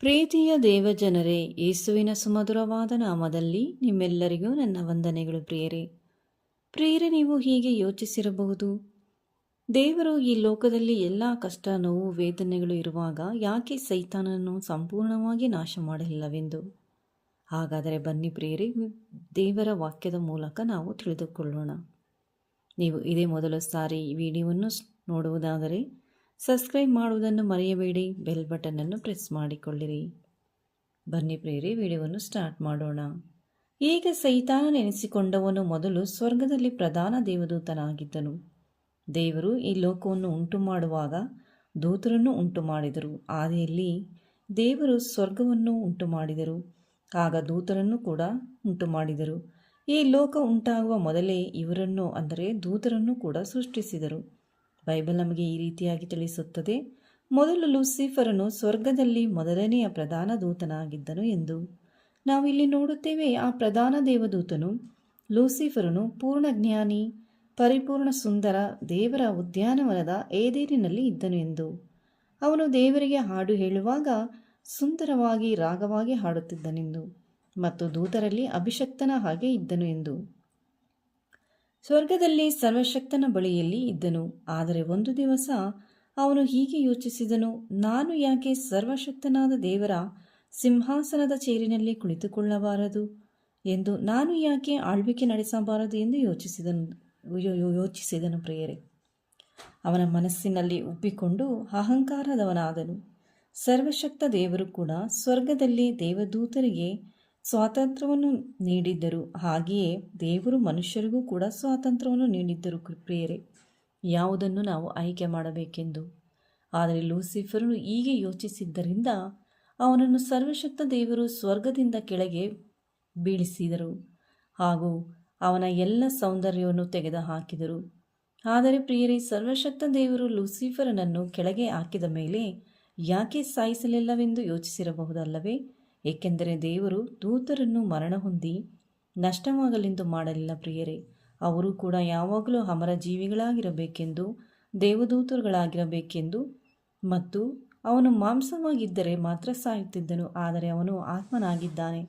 ಪ್ರೀತಿಯ ದೇವಜನರೇ, ಯೇಸುವಿನ ಸುಮಧುರವಾದ ನಾಮದಲ್ಲಿ ನಿಮ್ಮೆಲ್ಲರಿಗೂ ನನ್ನ ವಂದನೆಗಳು ಪ್ರಿಯರೇ. ಪ್ರಿಯರೇ, ನೀವು ಹೀಗೆ ಯೋಚಿಸಿರಬಹುದು, ದೇವರು ಈ ಲೋಕದಲ್ಲಿ ಎಲ್ಲ ಕಷ್ಟ, ನೋವು, ವೇದನೆಗಳು ಇರುವಾಗ ಯಾಕೆ ಸೈತಾನನನ್ನು ಸಂಪೂರ್ಣವಾಗಿ ನಾಶ ಮಾಡಲಿಲ್ಲವೆಂದು ಹಾಗಾದರೆ ಬನ್ನಿ ಪ್ರಿಯರೇ, ದೇವರ ವಾಕ್ಯದ ಮೂಲಕ ನಾವು ತಿಳಿದುಕೊಳ್ಳೋಣ. ನೀವು ಇದೇ ಮೊದಲ ಸಾರಿ ಈ ವಿಡಿಯೋವನ್ನು ನೋಡುವುದಾದರೆ ಸಬ್ಸ್ಕ್ರೈಬ್ ಮಾಡುವುದನ್ನು ಮರೆಯಬೇಡಿ. ಬೆಲ್ ಬಟನನ್ನು ಪ್ರೆಸ್ ಮಾಡಿಕೊಳ್ಳಿರಿ. ಬನ್ನಿ ಪ್ರೇರಿ ವಿಡಿಯೋವನ್ನು ಸ್ಟಾರ್ಟ್ ಮಾಡೋಣ. ಈಗ ಸೈತಾನ ನೆನೆಸಿಕೊಂಡವನು ಮೊದಲು ಸ್ವರ್ಗದಲ್ಲಿ ಪ್ರಧಾನ ದೇವದೂತನಾಗಿದ್ದನು. ದೇವರು ಈ ಲೋಕವನ್ನು ಉಂಟು ಮಾಡುವಾಗ ದೂತರನ್ನು ಉಂಟು ಮಾಡಿದರು ಆದಿಯಲ್ಲಿ ದೇವರು ಸ್ವರ್ಗವನ್ನು ಉಂಟು ಮಾಡಿದರು ಆಗ ದೂತರನ್ನು ಕೂಡ ಉಂಟು ಮಾಡಿದರು ಈ ಲೋಕ ಉಂಟಾಗುವ ಮೊದಲೇ ಇವರನ್ನು, ಅಂದರೆ ದೂತರನ್ನು ಕೂಡ ಸೃಷ್ಟಿಸಿದರು. ಬೈಬಲ್ ನಮಗೆ ಈ ರೀತಿಯಾಗಿ ತಿಳಿಸುತ್ತದೆ. ಮೊದಲು ಲೂಸಿಫರನು ಸ್ವರ್ಗದಲ್ಲಿ ಮೊದಲನೆಯ ಪ್ರಧಾನ ದೂತನಾಗಿದ್ದನು ಎಂದು. ನಾವಿಲ್ಲಿ ನೋಡುತ್ತೇವೆ, ಆ ಪ್ರಧಾನ ದೇವದೂತನು ಲೂಸಿಫರನು ಪೂರ್ಣ ಜ್ಞಾನಿ, ಪರಿಪೂರ್ಣ ಸುಂದರ, ದೇವರ ಉದ್ಯಾನವನದ ಏದೇರಿನಲ್ಲಿ ಇದ್ದನು ಎಂದು. ಅವನು ದೇವರಿಗೆ ಹಾಡು ಹೇಳುವಾಗ ಸುಂದರವಾಗಿ ರಾಗವಾಗಿ ಹಾಡುತ್ತಿದ್ದನೆಂದು ಮತ್ತು ದೂತರಲ್ಲಿ ಅಭಿಷಕ್ತನ ಹಾಗೆ ಇದ್ದನು ಎಂದು. ಸ್ವರ್ಗದಲ್ಲಿ ಸರ್ವಶಕ್ತನ ಬಳಿಯಲ್ಲಿ ಇದ್ದನು. ಆದರೆ ಒಂದು ದಿವಸ ಅವನು ಹೀಗೆ ಯೋಚಿಸಿದನು, ನಾನು ಯಾಕೆ ಸರ್ವಶಕ್ತನಾದ ದೇವರ ಸಿಂಹಾಸನದ ಚೇರಿನಲ್ಲಿ ಕುಳಿತುಕೊಳ್ಳಬಾರದು ಎಂದು, ನಾನು ಯಾಕೆ ಆಳ್ವಿಕೆ ನಡೆಸಬಾರದು ಎಂದು ಯೋಚಿಸಿದನು ಯೋಚಿಸಿದನು ಪ್ರಿಯರೇ. ಅವನ ಮನಸ್ಸಿನಲ್ಲಿ ಉಬ್ಬಿಕೊಂಡು ಅಹಂಕಾರದವನಾದನು. ಸರ್ವಶಕ್ತ ದೇವರು ಕೂಡ ಸ್ವರ್ಗದಲ್ಲಿ ದೇವದೂತರಿಗೆ ಸ್ವಾತಂತ್ರ್ಯವನ್ನು ನೀಡಿದ್ದರು. ಹಾಗೆಯೇ ದೇವರು ಮನುಷ್ಯರಿಗೂ ಕೂಡ ಸ್ವಾತಂತ್ರ್ಯವನ್ನು ನೀಡಿದ್ದರು, ಪ್ರಿಯರೇ. ಯಾವುದನ್ನು ನಾವು ಆಯ್ಕೆ ಮಾಡಬೇಕೆಂದು? ಆದರೆ ಲೂಸಿಫರನು ಹೀಗೆ ಯೋಚಿಸಿದ್ದರಿಂದ ಅವನನ್ನು ಸರ್ವಶಕ್ತ ದೇವರು ಸ್ವರ್ಗದಿಂದ ಕೆಳಗೆ ಬೀಳಿಸಿದರು. ಹಾಗೂ ಅವನ ಎಲ್ಲ ಸೌಂದರ್ಯವನ್ನು ತೆಗೆದುಹಾಕಿದರು. ಆದರೆ ಪ್ರಿಯರೇ, ಸರ್ವಶಕ್ತ ದೇವರು ಲೂಸಿಫರನನ್ನು ಕೆಳಗೆ ಹಾಕಿದ ಮೇಲೆ ಯಾಕೆ ಸಾಯಿಸಲಿಲ್ಲವೆಂದು ಯೋಚಿಸಿರಬಹುದಲ್ಲವೇ? ಏಕೆಂದರೆ ದೇವರು ದೂತರನ್ನು ಮರಣ ಹೊಂದಿ ನಷ್ಟವಾಗಲೆಂದು ಮಾಡಲಿಲ್ಲ ಪ್ರಿಯರೇ. ಅವರು ಕೂಡ ಯಾವಾಗಲೂ ಅಮರ ಜೀವಿಗಳಾಗಿರಬೇಕೆಂದು, ದೇವದೂತರುಗಳಾಗಿರಬೇಕೆಂದು ಮತ್ತು ಅವನು ಮಾಂಸವಾಗಿದ್ದರೆ ಮಾತ್ರ ಸಾಯುತ್ತಿದ್ದನು, ಆದರೆ ಅವನು ಆತ್ಮನಾಗಿದ್ದಾನೆ.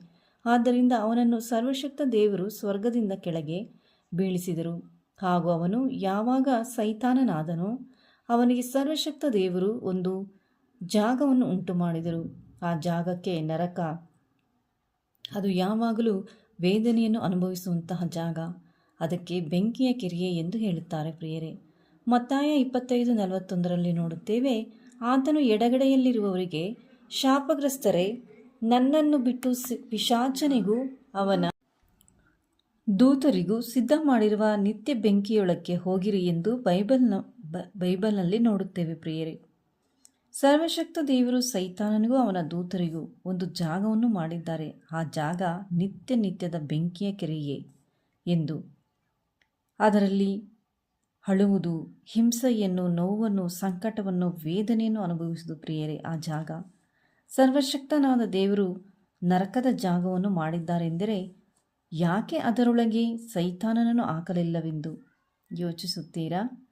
ಆದ್ದರಿಂದ ಅವನನ್ನು ಸರ್ವಶಕ್ತ ದೇವರು ಸ್ವರ್ಗದಿಂದ ಕೆಳಗೆ ಬೀಳಿಸಿದರು. ಹಾಗೂ ಅವನು ಯಾವಾಗ ಸೈತಾನನಾದನೋ, ಅವನಿಗೆ ಸರ್ವಶಕ್ತ ದೇವರು ಒಂದು ಜಾಗವನ್ನು ಉಂಟು ಮಾಡಿದರು ಆ ಜಾಗಕ್ಕೆ ನರಕ. ಅದು ಯಾವಾಗಲೂ ವೇದನೆಯನ್ನು ಅನುಭವಿಸುವಂತಹ ಜಾಗ. ಅದಕ್ಕೆ ಬೆಂಕಿಯ ಕಿರಿಯೆ ಎಂದು ಹೇಳುತ್ತಾರೆ ಪ್ರಿಯರೇ. ಮತ್ತಾಯ ಇಪ್ಪತ್ತೈದು ನಲವತ್ತೊಂದರಲ್ಲಿ ನೋಡುತ್ತೇವೆ, ಆತನು ಎಡಗಡೆಯಲ್ಲಿರುವವರಿಗೆ, ಶಾಪಗ್ರಸ್ತರೇ, ನನ್ನನ್ನು ಬಿಟ್ಟು ಪಿಶಾಚನಿಗೂ ಅವನ ದೂತರಿಗೂ ಸಿದ್ಧ ಮಾಡಿರುವ ನಿತ್ಯ ಬೆಂಕಿಯೊಳಕ್ಕೆ ಹೋಗಿರಿ ಎಂದು ಬೈಬಲ್ನ ಬೈಬಲ್ನಲ್ಲಿ ನೋಡುತ್ತೇವೆ ಪ್ರಿಯರೇ. ಸರ್ವಶಕ್ತ ದೇವರು ಸೈತಾನನಿಗೂ ಅವನ ದೂತರಿಗೂ ಒಂದು ಜಾಗವನ್ನು ಮಾಡಿದ್ದಾರೆ. ಆ ಜಾಗ ನಿತ್ಯ ನಿತ್ಯದ ಬೆಂಕಿಯ ಕೆರೆಯೇ ಎಂದು. ಅದರಲ್ಲಿ ಅಳುವುದು, ಹಿಂಸೆಯನ್ನು, ನೋವನ್ನು, ಸಂಕಟವನ್ನು, ವೇದನೆಯನ್ನು ಅನುಭವಿಸುವುದು ಪ್ರಿಯರೇ. ಆ ಜಾಗ ಸರ್ವಶಕ್ತನಾದ ದೇವರು ನರಕದ ಜಾಗವನ್ನು ಮಾಡಿದ್ದಾರೆಂದರೆ ಯಾಕೆ ಅದರೊಳಗೆ ಸೈತಾನನನ್ನು ಹಾಕಲಿಲ್ಲವೆಂದು ಯೋಚಿಸುತ್ತೀರಾ?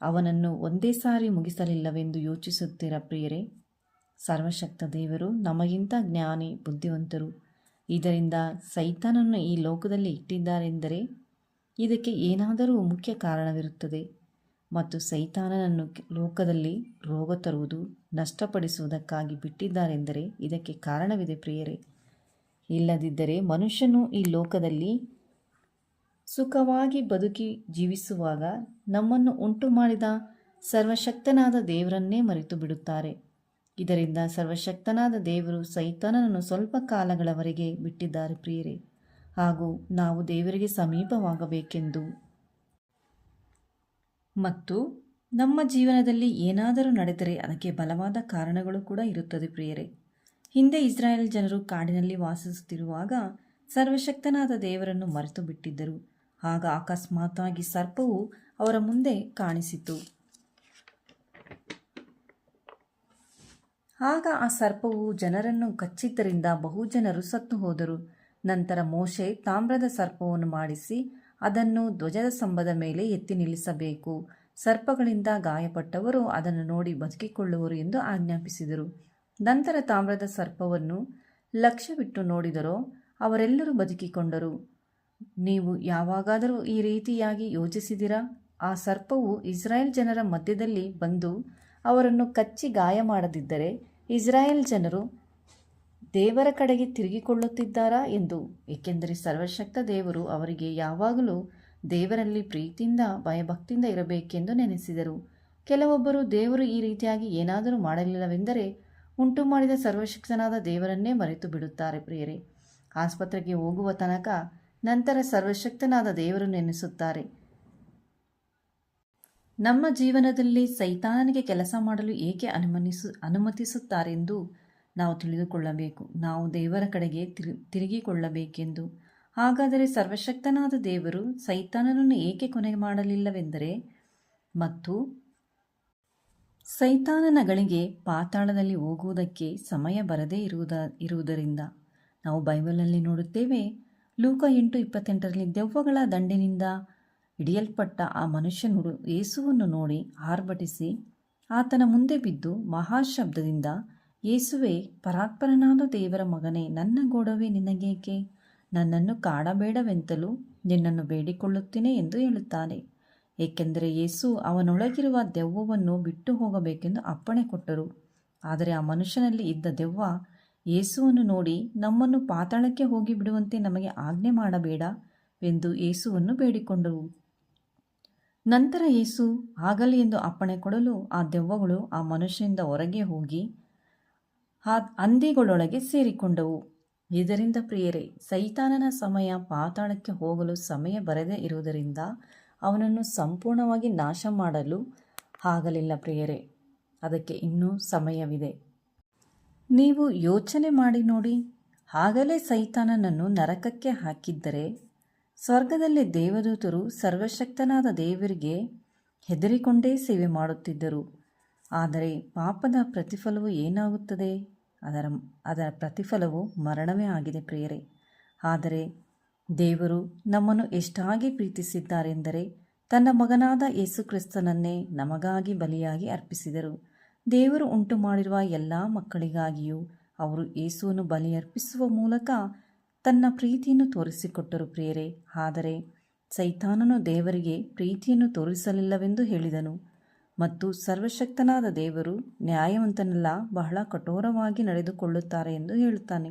ಅವನನ್ನು ಒಂದೇ ಸಾರಿ ಮುಗಿಸಲಿಲ್ಲವೆಂದು ಯೋಚಿಸುತ್ತೀರ ಪ್ರಿಯರೇ? ಸರ್ವಶಕ್ತ ದೇವರು, ನಮಗಿಂತ ಜ್ಞಾನಿ, ಬುದ್ಧಿವಂತರು. ಇದರಿಂದ ಸೈತಾನನ್ನು ಈ ಲೋಕದಲ್ಲಿ ಇಟ್ಟಿದ್ದಾರೆಂದರೆ ಇದಕ್ಕೆ ಏನಾದರೂ ಮುಖ್ಯ ಕಾರಣವಿರುತ್ತದೆ. ಮತ್ತು ಸೈತಾನನನ್ನು ಲೋಕದಲ್ಲಿ ರೋಗ ತರುವುದು, ನಷ್ಟಪಡಿಸುವುದಕ್ಕಾಗಿ ಬಿಟ್ಟಿದ್ದಾರೆಂದರೆ ಇದಕ್ಕೆ ಕಾರಣವಿದೆ ಪ್ರಿಯರೇ. ಇಲ್ಲದಿದ್ದರೆ ಮನುಷ್ಯನು ಈ ಲೋಕದಲ್ಲಿ ಸುಖವಾಗಿ ಬದುಕಿ ಜೀವಿಸುವಾಗ ನಮ್ಮನ್ನು ಉಂಟು ಮಾಡಿದ ಸರ್ವಶಕ್ತನಾದ ದೇವರನ್ನೇ ಮರೆತು ಬಿಡುತ್ತಾರೆ. ಇದರಿಂದ ಸರ್ವಶಕ್ತನಾದ ದೇವರು ಸೈತಾನನನ್ನು ಸ್ವಲ್ಪ ಕಾಲಗಳವರೆಗೆ ಬಿಟ್ಟಿದ್ದಾರೆ ಪ್ರಿಯರೇ. ಹಾಗೂ ನಾವು ದೇವರಿಗೆ ಸಮೀಪವಾಗಬೇಕೆಂದು. ಮತ್ತು ನಮ್ಮ ಜೀವನದಲ್ಲಿ ಏನಾದರೂ ನಡೆದರೆ ಅದಕ್ಕೆ ಬಲವಾದ ಕಾರಣಗಳು ಕೂಡ ಇರುತ್ತದೆ ಪ್ರಿಯರೇ. ಹಿಂದೆ ಇಸ್ರಾಯೇಲ್ ಜನರು ಕಾಡಿನಲ್ಲಿ ವಾಸಿಸುತ್ತಿರುವಾಗ ಸರ್ವಶಕ್ತನಾದ ದೇವರನ್ನು ಮರೆತು ಬಿಟ್ಟಿದ್ದರು. ಆಗ ಅಕಸ್ಮಾತ್ತಾಗಿ ಸರ್ಪವು ಅವರ ಮುಂದೆ ಕಾಣಿಸಿತು. ಆಗ ಆ ಸರ್ಪವು ಜನರನ್ನು ಕಚ್ಚಿದ್ದರಿಂದ ಬಹುಜನರು ಸತ್ತು ಹೋದರು. ನಂತರ ಮೋಶೆ ತಾಮ್ರದ ಸರ್ಪವನ್ನು ಮಾಡಿಸಿ ಅದನ್ನು ಧ್ವಜದ ಸ್ತಂಭದ ಮೇಲೆ ಎತ್ತಿ ನಿಲ್ಲಿಸಬೇಕು. ಸರ್ಪಗಳಿಂದ ಗಾಯಪಟ್ಟವರು ಅದನ್ನು ನೋಡಿ ಬದುಕಿಕೊಳ್ಳುವರು ಎಂದು ಆಜ್ಞಾಪಿಸಿದರು. ನಂತರ ತಾಮ್ರದ ಸರ್ಪವನ್ನು ಲಕ್ಷ್ಯವಿಟ್ಟು ನೋಡಿದರೋ ಅವರೆಲ್ಲರೂ ಬದುಕಿಕೊಂಡರು. ನೀವು ಯಾವಾಗಾದರೂ ಈ ರೀತಿಯಾಗಿ ಯೋಚಿಸಿದಿರಾ? ಆ ಸರ್ಪವು ಇಸ್ರಾಯೇಲ್ ಜನರ ಮಧ್ಯದಲ್ಲಿ ಬಂದು ಅವರನ್ನು ಕಚ್ಚಿ ಗಾಯ ಮಾಡದಿದ್ದರೆ ಇಸ್ರಾಯೇಲ್ ಜನರು ದೇವರ ಕಡೆಗೆ ತಿರುಗಿಕೊಳ್ಳುತ್ತಿದ್ದಾರಾ ಎಂದು? ಏಕೆಂದರೆ ಸರ್ವಶಕ್ತ ದೇವರು ಅವರಿಗೆ ಯಾವಾಗಲೂ ದೇವರಲ್ಲಿ ಪ್ರೀತಿಯಿಂದ, ಭಯಭಕ್ತಿಯಿಂದ ಇರಬೇಕೆಂದು ನೆನೆಸಿದರು. ಕೆಲವೊಬ್ಬರು ದೇವರು ಈ ರೀತಿಯಾಗಿ ಏನಾದರೂ ಮಾಡಲಿಲ್ಲವೆಂದರೆ ಉಂಟು ಮಾಡಿದ ಸರ್ವಶಕ್ತನಾದ ದೇವರನ್ನೇ ಮರೆತು ಬಿಡುತ್ತಾರೆ ಪ್ರಿಯರೇ. ಆಸ್ಪತ್ರೆಗೆ ಹೋಗುವ ತನಕ ನಂತರ ಸರ್ವಶಕ್ತನಾದ ದೇವರು ನೆನೆಸುತ್ತಾರೆ ನಮ್ಮ ಜೀವನದಲ್ಲಿ ಸೈತಾನನಿಗೆ ಕೆಲಸ ಮಾಡಲು ಏಕೆ ಅನುಮನಿಸು, ಅನುಮತಿಸುತ್ತಾರೆಂದು ನಾವು ತಿಳಿದುಕೊಳ್ಳಬೇಕು. ನಾವು ದೇವರ ಕಡೆಗೆ ತಿರು, ತಿರುಗಿಕೊಳ್ಳಬೇಕೆಂದು. ಹಾಗಾದರೆ ಸರ್ವಶಕ್ತನಾದ ದೇವರು ಸೈತಾನನನ್ನು ಏಕೆ ಕೊನೆ ಮಾಡಲಿಲ್ಲವೆಂದರೆ, ಮತ್ತು ಸೈತಾನನಗಳಿಗೆ ಪಾತಾಳದಲ್ಲಿ ಹೋಗುವುದಕ್ಕೆ ಸಮಯ ಬರದೇ ಇರುವುದ, ಇರುವುದರಿಂದ ನಾವು ಬೈಬಲಲ್ಲಿ ನೋಡುತ್ತೇವೆ ಲೂಕ ಎಂಟು ಇಪ್ಪತ್ತೆಂಟರಲ್ಲಿ ದೆವ್ವಗಳ ದಂಡಿನಿಂದ ಹಿಡಿಯಲ್ಪಟ್ಟ ಆ ಮನುಷ್ಯನು ಯೇಸುವನ್ನು ನೋಡಿ ಆರ್ಭಟಿಸಿ ಆತನ ಮುಂದೆ ಬಿದ್ದು ಮಹಾಶಬ್ದದಿಂದ, ಯೇಸುವೆ, ಪರಾತ್ಪರನಾದ ದೇವರ ಮಗನೇ, ನನ್ನ ಗೋಡವೇ ನಿನಗೇಕೆ? ನನ್ನನ್ನು ಕಾಡಬೇಡವೆಂತಲೂ ನಿನ್ನನ್ನು ಬೇಡಿಕೊಳ್ಳುತ್ತೇನೆ ಎಂದು ಹೇಳುತ್ತಾನೆ. ಏಕೆಂದರೆ ಯೇಸು ಅವನೊಳಗಿರುವ ದೆವ್ವವನ್ನು ಬಿಟ್ಟು ಹೋಗಬೇಕೆಂದು ಅಪ್ಪಣೆ ಕೊಟ್ಟರು. ಆದರೆ ಆ ಮನುಷ್ಯನಲ್ಲಿ ಇದ್ದ ದೆವ್ವ ಯೇಸುವನ್ನು ನೋಡಿ ನಮ್ಮನ್ನು ಪಾತಾಳಕ್ಕೆ ಹೋಗಿ ಬಿಡುವಂತೆ ನಮಗೆ ಆಜ್ಞೆ ಮಾಡಬೇಡ ಎಂದು ಯೇಸುವನ್ನು ಬೇಡಿಕೊಂಡರು. ನಂತರ ಯೇಸು, ಆಗಲಿ ಎಂದು ಅಪ್ಪಣೆ ಕೊಡಲು ಆ ದೆವ್ವಗಳು ಆ ಮನುಷ್ಯನಿಂದ ಹೊರಗೆ ಹೋಗಿ ಆ ಹಂದಿಗಳೊಳಗೆ ಸೇರಿಕೊಂಡವು. ಇದರಿಂದ ಪ್ರಿಯರೇ, ಸೈತಾನನ ಸಮಯ ಪಾತಾಳಕ್ಕೆ ಹೋಗಲು ಸಮಯ ಬರದೇ ಇರುವುದರಿಂದ ಅವನನ್ನು ಸಂಪೂರ್ಣವಾಗಿ ನಾಶ ಮಾಡಲು ಆಗಲಿಲ್ಲ ಪ್ರಿಯರೇ. ಅದಕ್ಕೆ ಇನ್ನೂ ಸಮಯವಿದೆ. ನೀವು ಯೋಚನೆ ಮಾಡಿ ನೋಡಿ. ಆಗಲೇ ಸೈತಾನನನ್ನು ನರಕಕ್ಕೆ ಹಾಕಿದ್ದರೆ ಸ್ವರ್ಗದಲ್ಲಿ ದೇವದೂತರು ಸರ್ವಶಕ್ತನಾದ ದೇವರಿಗೆ ಹೆದರಿಕೊಂಡೇ ಸೇವೆ ಮಾಡುತ್ತಿದ್ದರು. ಆದರೆ ಪಾಪದ ಪ್ರತಿಫಲವು ಏನಾಗುತ್ತದೆ? ಅದರ ಅದರ ಪ್ರತಿಫಲವು ಮರಣವೇ ಆಗಿದೆ ಪ್ರಿಯರೇ. ಆದರೆ ದೇವರು ನಮ್ಮನ್ನು ಎಷ್ಟಾಗಿ ಪ್ರೀತಿಸಿದ್ದಾರೆಂದರೆ ತನ್ನ ಮಗನಾದ ಯೇಸುಕ್ರಿಸ್ತನನ್ನೇ ನಮಗಾಗಿ ಬಲಿಯಾಗಿ ಅರ್ಪಿಸಿದರು. ದೇವರು ಉಂಟು ಮಾಡಿರುವ ಎಲ್ಲ ಮಕ್ಕಳಿಗಾಗಿಯೂ ಅವರು ಯೇಸುವನ್ನು ಬಲಿ ಅರ್ಪಿಸುವ ಮೂಲಕ ತನ್ನ ಪ್ರೀತಿಯನ್ನು ತೋರಿಸಿಕೊಟ್ಟರು ಪ್ರಿಯರೇ. ಆದರೆ ಸೈತಾನನು ದೇವರಿಗೆ ಪ್ರೀತಿಯನ್ನು ತೋರಿಸಲಿಲ್ಲವೆಂದು ಹೇಳಿದನು. ಮತ್ತು ಸರ್ವಶಕ್ತನಾದ ದೇವರು ನ್ಯಾಯವಂತನೆಲ್ಲ, ಬಹಳ ಕಠೋರವಾಗಿ ನಡೆದುಕೊಳ್ಳುತ್ತಾರೆ ಎಂದು ಹೇಳುತ್ತಾನೆ.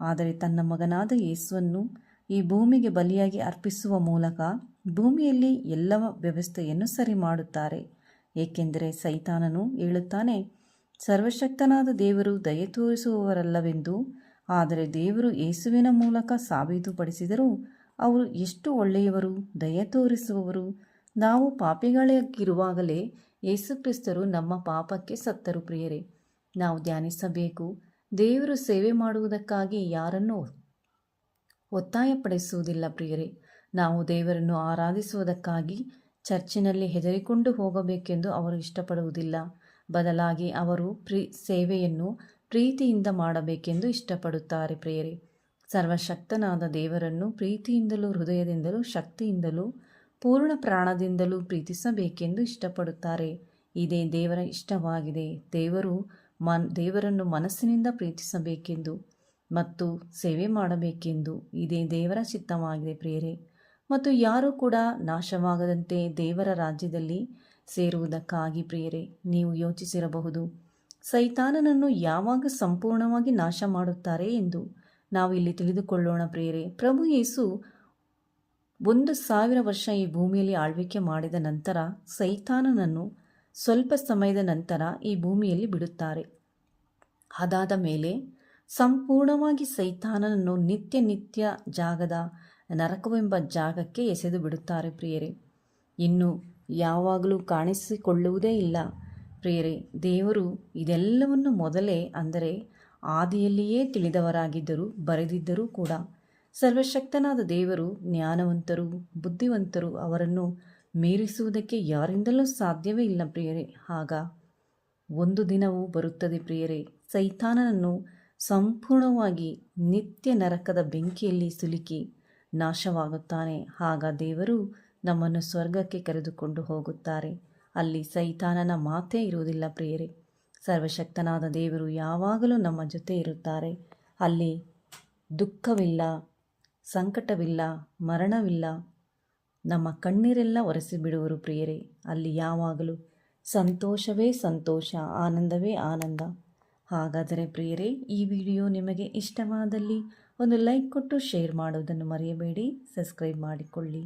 ಆದರೆ ತನ್ನ ಮಗನಾದ ಯೇಸುವನ್ನು ಈ ಭೂಮಿಗೆ ಬಲಿಯಾಗಿ ಅರ್ಪಿಸುವ ಮೂಲಕ ಭೂಮಿಯಲ್ಲಿ ಎಲ್ಲವ ವ್ಯವಸ್ಥೆಯನ್ನು ಸರಿ ಮಾಡುತ್ತಾರೆ ಏಕೆಂದರೆ ಸೈತಾನನು ಹೇಳುತ್ತಾನೆ, ಸರ್ವಶಕ್ತನಾದ ದೇವರು ದಯೆ ತೋರಿಸುವವರಲ್ಲವೆಂದು. ಆದರೆ ದೇವರು ಯೇಸುವಿನ ಮೂಲಕ ಸಾಬೀತುಪಡಿಸಿದರೂ ಅವರು ಎಷ್ಟು ಒಳ್ಳೆಯವರು, ದಯೆ ತೋರಿಸುವವರು. ನಾವು ಪಾಪಿಗಳಾಗಿರುವಾಗಲೇ ಯೇಸುಕ್ರಿಸ್ತರು ನಮ್ಮ ಪಾಪಕ್ಕೆ ಸತ್ತರು ಪ್ರಿಯರೇ. ನಾವು ಧ್ಯಾನಿಸಬೇಕು, ದೇವರು ಸೇವೆ ಮಾಡುವುದಕ್ಕಾಗಿ ಯಾರನ್ನು ಒತ್ತಾಯಪಡಿಸುವುದಿಲ್ಲ ಪ್ರಿಯರೇ. ನಾವು ದೇವರನ್ನು ಆರಾಧಿಸುವುದಕ್ಕಾಗಿ ಚರ್ಚಿನಲ್ಲಿ ಹೆದರಿಕೊಂಡು ಹೋಗಬೇಕೆಂದು ಅವರು ಇಷ್ಟಪಡುವುದಿಲ್ಲ. ಬದಲಾಗಿ ಅವರು ಪ್ರೀ ಸೇವೆಯನ್ನು ಪ್ರೀತಿಯಿಂದ ಮಾಡಬೇಕೆಂದು ಇಷ್ಟಪಡುತ್ತಾರೆ ಪ್ರಿಯರೇ. ಸರ್ವಶಕ್ತನಾದ ದೇವರನ್ನು ಪ್ರೀತಿಯಿಂದಲೂ ಹೃದಯದಿಂದಲೂ ಶಕ್ತಿಯಿಂದಲೂ ಪೂರ್ಣ ಪ್ರಾಣದಿಂದಲೂ ಪ್ರೀತಿಸಬೇಕೆಂದು ಇಷ್ಟಪಡುತ್ತಾರೆ. ಇದೇ ದೇವರ ಇಷ್ಟವಾಗಿದೆ. ದೇವರು ಮನ್ ದೇವರನ್ನು ಮನಸ್ಸಿನಿಂದ ಪ್ರೀತಿಸಬೇಕೆಂದು ಮತ್ತು ಸೇವೆ ಮಾಡಬೇಕೆಂದು ಇದೇ ದೇವರ ಚಿತ್ತವಾಗಿದೆ ಪ್ರಿಯರೇ. ಮತ್ತು ಯಾರೂ ಕೂಡ ನಾಶವಾಗದಂತೆ ದೇವರ ರಾಜ್ಯದಲ್ಲಿ ಸೇರುವುದಕ್ಕಾಗಿ ಪ್ರಿಯರೇ, ನೀವು ಯೋಚಿಸಿರಬಹುದು, ಸೈತಾನನನ್ನು ಯಾವಾಗ ಸಂಪೂರ್ಣವಾಗಿ ನಾಶ ಮಾಡುತ್ತಾರೆ ಎಂದು ನಾವು ಇಲ್ಲಿ ತಿಳಿದುಕೊಳ್ಳೋಣ ಪ್ರಿಯರೇ. ಪ್ರಭು ಯೇಸು ಒಂದು ಸಾವಿರ ವರ್ಷ ಈ ಭೂಮಿಯಲ್ಲಿ ಆಳ್ವಿಕೆ ಮಾಡಿದ ನಂತರ ಸೈತಾನನನ್ನು ಸ್ವಲ್ಪ ಸಮಯದ ನಂತರ ಈ ಭೂಮಿಯಲ್ಲಿ ಬಿಡುತ್ತಾರೆ. ಅದಾದ ಮೇಲೆ ಸಂಪೂರ್ಣವಾಗಿ ಸೈತಾನನನ್ನು ನಿತ್ಯ ನಿತ್ಯ ಜಾಗದ ನರಕವೆಂಬ ಜಾಗಕ್ಕೆ ಎಸೆದು ಬಿಡುತ್ತಾರೆ ಪ್ರಿಯರೇ. ಇನ್ನು ಯಾವಾಗಲೂ ಕಾಣಿಸಿಕೊಳ್ಳುವುದೇ ಇಲ್ಲ ಪ್ರಿಯರೇ. ದೇವರು ಇದೆಲ್ಲವನ್ನು ಮೊದಲೇ ಅಂದರೆ ಆದಿಯಲ್ಲಿಯೇ ತಿಳಿದವರಾಗಿದ್ದರು ಬರೆದಿದ್ದರೂ ಕೂಡ ಸರ್ವಶಕ್ತನಾದ ದೇವರು ಜ್ಞಾನವಂತರು, ಬುದ್ಧಿವಂತರು ಅವರನ್ನು ಮೀರಿಸುವುದಕ್ಕೆ ಯಾರಿಂದಲೂ ಸಾಧ್ಯವೇ ಇಲ್ಲ ಪ್ರಿಯರೇ. ಆಗ ಒಂದು ದಿನವೂ ಬರುತ್ತದೆ ಪ್ರಿಯರೇ. ಸೈತಾನನನ್ನು ಸಂಪೂರ್ಣವಾಗಿ ನಿತ್ಯ ನರಕದ ಬೆಂಕಿಯಲ್ಲಿ ಸಿಲುಕಿ ನಾಶವಾಗುತ್ತಾನೆ. ಆಗ ದೇವರು ನಮ್ಮನ್ನು ಸ್ವರ್ಗಕ್ಕೆ ಕರೆದುಕೊಂಡು ಹೋಗುತ್ತಾರೆ. ಅಲ್ಲಿ ಸೈತಾನನ ಮಾತೇ ಇರುವುದಿಲ್ಲ ಪ್ರಿಯರೇ. ಸರ್ವಶಕ್ತನಾದ ದೇವರು ಯಾವಾಗಲೂ ನಮ್ಮ ಜೊತೆ ಇರುತ್ತಾರೆ. ಅಲ್ಲಿ ದುಃಖವಿಲ್ಲ, ಸಂಕಟವಿಲ್ಲ, ಮರಣವಿಲ್ಲ. ನಮ್ಮ ಕಣ್ಣೀರೆಲ್ಲ ಒರೆಸಿಬಿಡುವರು ಪ್ರಿಯರೇ. ಅಲ್ಲಿ ಯಾವಾಗಲೂ ಸಂತೋಷವೇ ಸಂತೋಷ, ಆನಂದವೇ ಆನಂದ. ಹಾಗಾದರೆ ಪ್ರಿಯರೇ, ಈ ವಿಡಿಯೋ ನಿಮಗೆ ಇಷ್ಟವಾದಲ್ಲಿ ಒಂದು ಲೈಕ್ ಕೊಟ್ಟು ಶೇರ್ ಮಾಡುವುದನ್ನು ಮರೆಯಬೇಡಿ. ಸಬ್ಸ್ಕ್ರೈಬ್ ಮಾಡಿಕೊಳ್ಳಿ.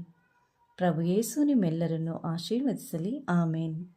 ಪ್ರಭು ಯೇಸು ನಿಮ್ಮೆಲ್ಲರನ್ನು ಆಶೀರ್ವದಿಸಲಿ. ಆಮೇನ್.